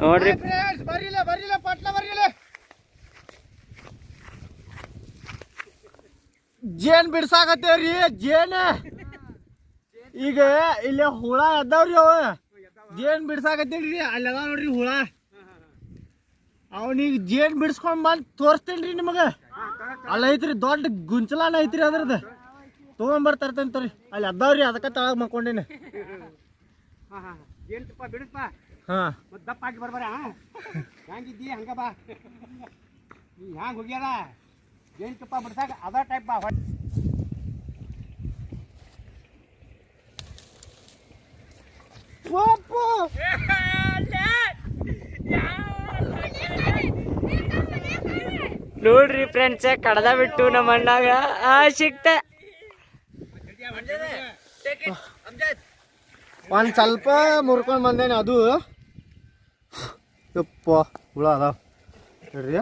ನೋಡ್ರಿ. ಬರಿಲ್ಲ ಬರಿಲ್ಲ ಪಟ್ಲ ಬರಿಲ್ಲ ಜೇನ್ ಬಿಡ್ಸಾಕತ್ತೇವ್ರಿ ಜೇನ್. ಈಗ ಇಲ್ಲಿ ಹುಳ ಎದ್ದಾವ್ರಿ ಅವ. ಜೇನ್ ಬಿಡ್ಸಾಕತ್ತೇವ್ರಿ ಅಲ್ಲಿ ಅದಾವ ನೋಡ್ರಿ ಹುಳ. ಅವನೀಗ ಜೇನ್ ಬಿಡಿಸ್ಕೊಂಡ್ ಬಂದ್ ತೋರಿಸ್ತೇನ್ರಿ ನಿಮಗ. ಅಲ್ಲ ಐತ್ರಿ ದೊಡ್ಡ ಗುಂಚಲಾನ ಐತ್ರಿ ಅದ್ರದ್ದು ತೋರಿ ಅಲ್ಲಿ ಅದಾವ್ರಿ ಅದಕ್ಕೆ ತಳಗ ಮಕ್ಕೊಂಡೇನಿ. ಹಾ ಹಾ ಏನ್ ತುಪ್ಪ ಬಿಡಪ್ಪ ಹಾ. ಮತ್ತೆ ದಪ್ಪ ಹಾಕಿ ಬರ್ಬಾರ ಹಂಗಿದ್ದಿ ಹಂಗ ಬಾ. ನೀ ಹ್ಯಾಂಗ ಹೋಗ್ಯಾರ? ಏನ್ ತುಪ್ಪ ಬಿಡ್ಸಾಕ ಅದ ಟೈಪ್ ಬಾ ನೋಡ್ರಿ ಫ್ರೆಂಡ್ಸ್ ಕಡ್ದ ಬಿಟ್ಟು ನಮ್ಮ ಅಣ್ಣಾಗ ಆ ಸಿಕ್ತ ಒಂದ್ ಸ್ವಲ್ಪ ಮುರ್ಕೊಂಡು ಬಂದೇನೆ ಅದು. ಯಪ್ಪ ಹುಳ ಅದಾವ. ನೋಡ್ರಿ.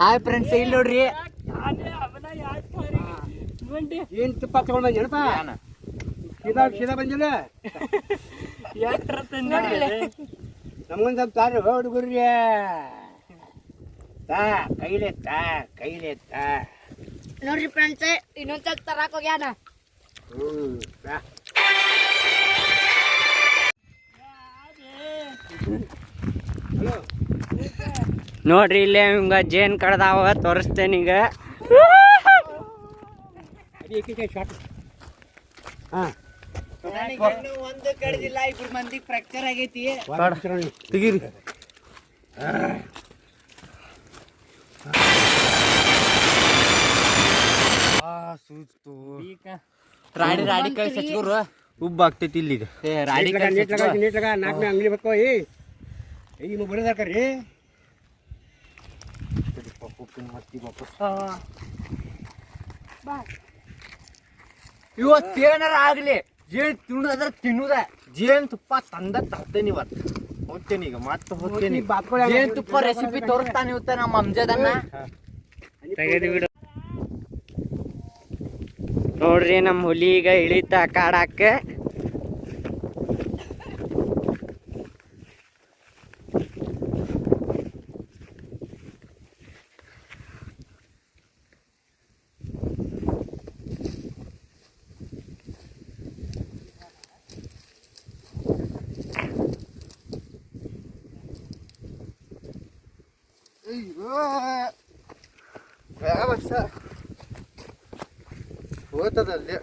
ಹಾಯ್ ಫ್ರೆಂಡ್ಸ್ ಇಲ್ಲಿ ನೋಡ್ರಿ. ಏನ್ ತುಪ್ಪ ತಗೊಂಡ್ ಬಂದೇನಪ್ಪ ಸೀದಾ ಸೀದಾ ಬಂದಿಲ್ಲ? ನಮ್ಗೊಂದ್ ಸ್ವಲ್ಪ ತಾರಿ ಹುಡುಗರ್ರಿ ತಾ ಕೈಲೆ ತಾ ಕೈಲೆ ತಾ. ನೋಡ್ರಿ ಫ್ರೆಂಡ್ಸ್ ಇನ್ನೊಂದ್ಸಲ ತರಾಕ್ ಹೋಗ್ಯಾನ. ಹ್ಮ್ ನೋಡ್ರಿ ಇಲ್ಲೇ ಹಿಂಗ ಜೇನ್ ಕಡ್ದಾವ ತೋರಿಸ್ತೇನೆ ಈಗ. ಅಡಿ ಏಕೀಕೆ ಶಾಟ್ ಹಾ. ಒಂದು ಕಡ್ದಿಲ್ಲ ಇಬ್ರು ಮಂದಿ ಫ್ರಾಕ್ಚರ್ ಆಗೈತಿ. ತೆಗೀರಿ. ರಾಡಿ ರಾಡಿ ಕಳ್ಸಿ ಹಚ್ಕೋರು ಉಬ್ಬ ಆಗ್ತೈತಿ ಇಲ್ಲಿಗ. ನೀಟ್ಲಾಗ ನಾಲ್ಕನೇ ಅಂಗಡಿ ಬಕ್ಕೋ ಏ ಈಗ ಬಡದಾಕರಿ. ಇವತ್ತೇನಾರ ಆಗ್ಲಿ ಜೇನ್ ತಿನ್ನೋದ್ರ ತಿನ್ನುದ. ಜೇನ್ ತುಪ್ಪ ತಂದ ತರ್ತೇನೆ ಇವತ್ತು. ಹೋಗ್ತೇನೆ ಈಗ ಮತ್ತೆ ಹೋಗ್ತೇನೆ ಜೇನ್ ತುಪ್ಪ ರೆಸಿಪಿ ತೋರಿಸ್ತಾನೆ ಇವತ್ತ ನಮ್ಮ ಅಮ್ಜದನ್ನ. ನೋಡ್ರಿ ನಮ್ಮ ಹುಲಿ ಈಗ ಇಳಿತ ಕಾಡಾಕ. ಹೋಗ್ತದಲ್ಲಿ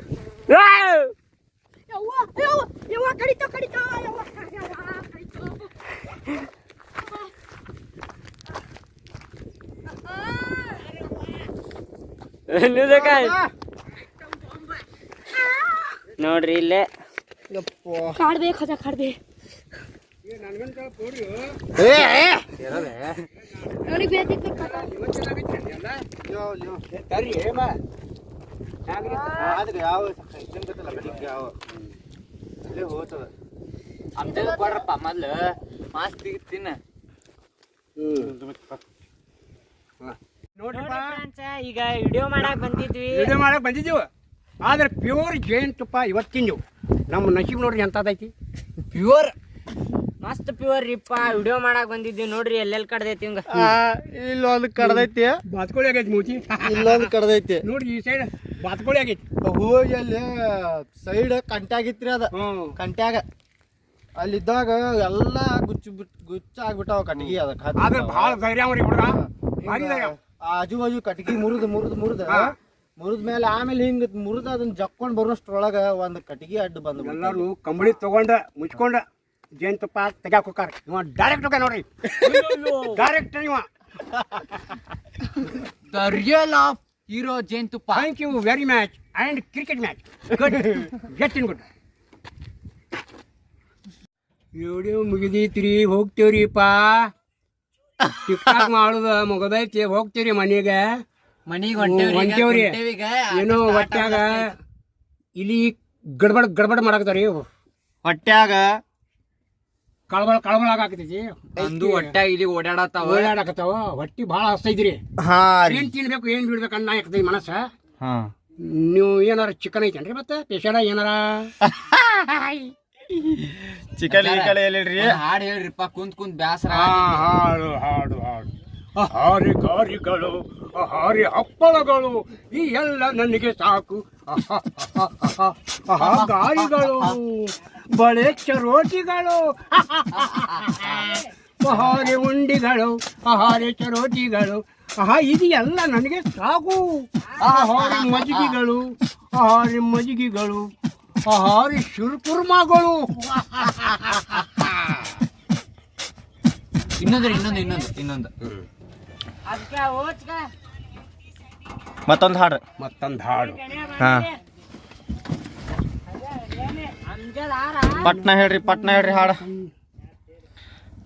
ಯವ್ವ ಯವ್ವ ಯವ್ವ ಕಡಿತ ಕಡಿತ ಯವ್ವ ಯವ್ವ ಕಡಿತ ನೋಡ್ರಿ ಇಲ್ಲೇ ಕಾಡ್ಬೇಕು ಖಜ ಕಾಡ್ಬೇ ನನಗೆ ಬೇಕಿತ್ತು ತರ್ರಿ ಹೇಮ ಆದ್ರೆ ಯಾವ ಇದನ್ ಗೊತ್ತಲ್ಲ ಬೆಳಿಗ್ಗೆ ಯಾವ ಅಲ್ಲೇ ಹೋಗ್ತದ ಕೊಡ್ರಪ್ಪ ಮೊದ್ಲು ಮಾಸ್ತಿ ತಿನ್ನ ನೋಡ್ರಿಪ್ಪ ಈಗ ವಿಡಿಯೋ ಮಾಡಕ್ ಬಂದಿದ್ವಿ. ವಿಡಿಯೋ ಮಾಡಕ್ ಬಂದಿದ್ದೀವಿ. ಆದ್ರೆ ಪ್ಯೂರ್ ಜೇನ್ ತುಪ್ಪ ಇವತ್ತಿನ ನೀವು ನಮ್ಮ ನಸೀಬ್ ನೋಡ್ರಿ ಎಂತದೈತಿ? ಪ್ಯೂರ್ ಮಸ್ತ್ ಪ್ಯೂರ್ ರೀಪ್ಪ ವಿಡಿಯೋ ಮಾಡಕ್ ಬಂದಿದ್ವಿ ನೋಡ್ರಿ ಎಲ್ಲೆಲ್ಲಿ ಕಡ್ದೈತಿ ಹಿಂಗ ಇಲ್ಲೊಂದು ಕಡ್ದೈತಿ. ಬಾತ್ಕೋಳಿ ಆಗೈತಿ ಮೂಚಿ ಇಲ್ಲೊಂದು ಕಡ್ದೈತಿ. ನೋಡ್ರಿ ಈ ಸೈಡ್ ಬಾತ್ಕೋಳಿ ಆಗೈತಿ. ಹೋಗಿ ಅಲ್ಲಿ ಸೈಡ್ ಕಂಟ್ಯಾಗಿತ್ರಿ ಅದ. ಕಂಟ್ಯಾಗ. ಅಲ್ಲಿದ್ದಾಗ ಎಲ್ಲ ಗುಚ್ಚು ಬಿಟ್ ಗುಚ್ಚ ಆಗ್ಬಿಟ್ಟಾವ ಕಟ್ಗಿ ಅದಕ್ಕೆ ಆದ್ರೆ ಭಾಳ ಅವ್ರಿ ಧೈರ್ಯ. ಆಜು ಬಾಜು ಕಟ್ಗಿ ಮುರಿದು ಮುರಿದು ಮುರಿದ. ಮುರಿದ ಮೇಲೆ ಆಮೇಲೆ ಹಿಂಗ ಮುರಿದ ಅದನ್ನ ಜಕ್ಕೊಂಡ್ ಬರೋಷ್ಟ್ರೊಳಗ ಒಂದ್ ಕಟ್ಗಿ ಅಡ್ಡ ಬಂದು ಎಲ್ಲಾರು ಕಂಬಳಿ ತಗೊಂಡ ಮುಚ್ಕೊಂಡ. ಜೇನ್ ತುಪ್ಪ ತೆಗ್ಯಾಕ ಹೋಗಾರ ಇವ ಡೈರೆಕ್ಟ್ ಹೋಗ ನೋಡ್ರಿ. ಡೈರೆಕ್ಟ್ ಇವ. ದ ರಿಯಲ್ ಆಫ್ ಹೀರೋ ಜೇನುತುಪ್ಪ thank you very much and cricket match good get in good video ಮುಗಿದೈತ್ರಿ ಹೋಗ್ತೇವ್ರಿಪ್ಪ ಟಿಕ್ ಟಾಕ್ ಮಾಡುದ ಮುಗದೈತಿ ಹೋಗ್ತೀವ್ರಿ ಮನೆಗೆ. ಮನೆಗೆ ಹೊಂಟೇವ್ರಿ, ಏನೋ ಹೊಟ್ಯಾಗ ಇಲ್ಲಿ ಗಡ್ಬಡ್ ಗಡ್ಬಡ್ ಮಾಡಾಕತ್ತಾರಿ ಹೊಟ್ಯಾಗ ಕಳಬಳ ಕಳಬಳ ಆಗಾಕತೈತಿ ಅಂದು ಒಟ್ಟ ಇಲ್ಲಿ ಓಡಾಡತ್ತಾವ ಓಡಾಡಕತ್ತಾವ ಹೊಟ್ಟಿ ಭಾಳ ಹಸ್ತೈತ್ರಿ ಹಾ ಏನ್ ತಿನ್ಬೇಕು ಏನ್ ಬಿಡ್ಬೇಕು ಅನ್ನ ಹಾಕತೈತಿ ಮನಸ್ಸ ಹಾ ನೀವು ಏನಾರ ಚಿಕನ್ ಐತೇನ್ರಿ ಮತ್ತೆ ಪೇಷಣ ಏನಾರ ಚಿಕನ್ ಗಿಕನ್ ಹೇಳಿಲ್ರಿ ಹಾಡು ಹೇಳ್ರಿಪ್ಪ ಕುಂತ್ ಕುಂತ್ ಬ್ಯಾಸರ ಹಾಡು ಹಾಡು ಹಾಡು ಹಾರಿ ಗಾರಿಗಳು ಹಾರಿ ಹಪ್ಪಳಗಳು ಈ ಎಲ್ಲ ನನಗೆ ಸಾಕು ಗಾರಿಗಳು ಬಳೆ ಚರೋಟಿಗಳು. ಆಹಾರಿ ಉಂಡಿಗಳು ಆಹಾರಿ ಚರೋಟಿಗಳು. ಆಹಾ ಇದು ಎಲ್ಲ ನನಗೆ ಸಾಕು. ಆಹಾರಿ ಮಜ್ಗಿಗಳು ಆಹಾರಿ ಮಜ್ಗಿಗಳು ಆಹಾರಿ ಶುರ್ಕುರ್ಮಗಳು ಇನ್ನೊಂದ್ರೆ ಇನ್ನೊಂದು ಇನ್ನೊಂದು ಇನ್ನೊಂದು. ಮತ್ತೊಂದು ಹಾಡು ಮತ್ತೊಂದು ಹಾಡು. ಹಾ. ಪಟ್ನ ಹೇಳ್ರಿ ಪಟ್ನ ಹೇಳ್ರಿ ಹಾಡ.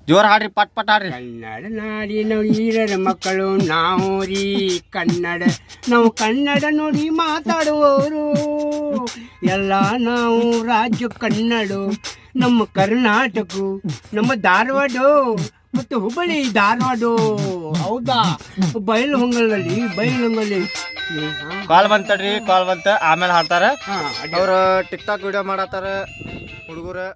ಜೋರ್ ಹಾಡ್ರಿ ಪಟ್ ಪಟ್ ಹಾಡ್ರಿ. ಕನ್ನಡ ನಾಡಿನ ವೀರರ ಮಕ್ಕಳು ನಾವು ರೀ ಕನ್ನಡ. ನಾವು ಕನ್ನಡ ನೋಡಿ ಮಾತಾಡುವವರು. ಎಲ್ಲ ನಾವು ರಾಜ್ಯ ಕನ್ನಡ ನಮ್ಮ ಕರ್ನಾಟಕ ನಮ್ಮ ಧಾರವಾಡ ಮತ್ತು ಹುಬ್ಬಳ್ಳಿ ಧಾರವಾಡ. ಹೌದಾ? ಬಯಲು ಹೊಂಗಲಲ್ಲಿ ಬಯಲು ಹೊಂಗಲಿ ಕಾಲ್ ಬಂತ ಕಾಲ್ ಬಂತ. ಆಮೇಲೆ ಹಾಡ್ತಾರ. ಅವ್ರ ಟಿಕ್ ಟಾಕ್ ವಿಡಿಯೋ ಮಾಡತ್ತಾರ ಹುಡುಗರು.